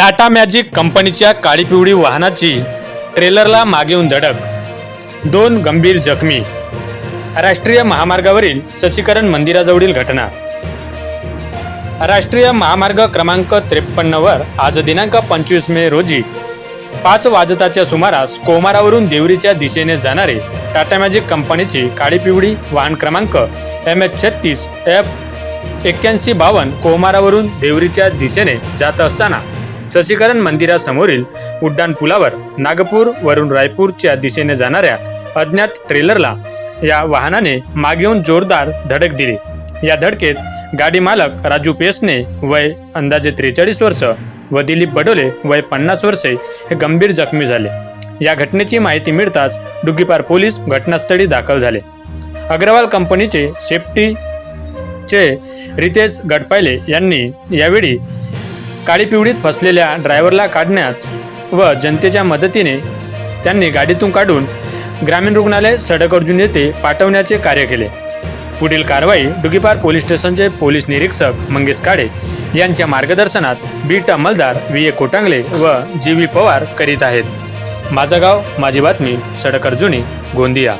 Tata magic कंपनीच्या काळीपिवळी वाहनाची ट्रेलरला मागेहून धडक. दोन गंभीर जखमी. राष्ट्रीय महामार्गावरील ससीकरण मंदिराजवळील घटना. राष्ट्रीय महामार्ग क्रमांक त्रेपन्नवर आज दिनांक पंचवीस मे रोजी पाच वाजताच्या सुमारास कोमारावरून देवरीच्या दिशेने जाणारे टाटा मॅजिक कंपनीची काळीपिवळी वाहन क्रमांक एम एच छत्तीस एफ एक्क्याऐंशी बावन्न कोमारावरून देवरीच्या दिशेने जात असताना ससीकरण मंदिरासमोरील उड्डाण पुलावर नागपूर वरून रायपूरच्या दिशेने जाणाऱ्या अज्ञात ट्रेलरला या वाहनाने मागे येऊन जोरदार धडक दिली. या धडकेत गाडी मालक राजू पेसने वय अंदाजे त्रेचाळीस वर्ष व दिलीप बडोले वय पन्नास वर्षे हे गंभीर जखमी झाले. या घटनेची माहिती मिळताच डुगीपार पोलीस घटनास्थळी दाखल झाले. अग्रवाल कंपनीचे सेफ्टीचे रितेश गडपायले यांनी यावेळी काळी पिवळीत फसलेल्या ड्रायव्हरला काढण्यास व जनतेच्या मदतीने त्यांनी गाडीतून काढून ग्रामीण रुग्णालय सडक अर्जुन येथे पाठवण्याचे कार्य केले. पुढील कारवाई डुगीपार पोलीस स्टेशनचे पोलीस निरीक्षक मंगेश काळे यांच्या मार्गदर्शनात बीट अंमलदार व्ही. ए. कोटांगले व जी. व्ही. पवार करीत आहेत. माझं गाव माझी बातमी सडक अर्जुनी गोंदिया.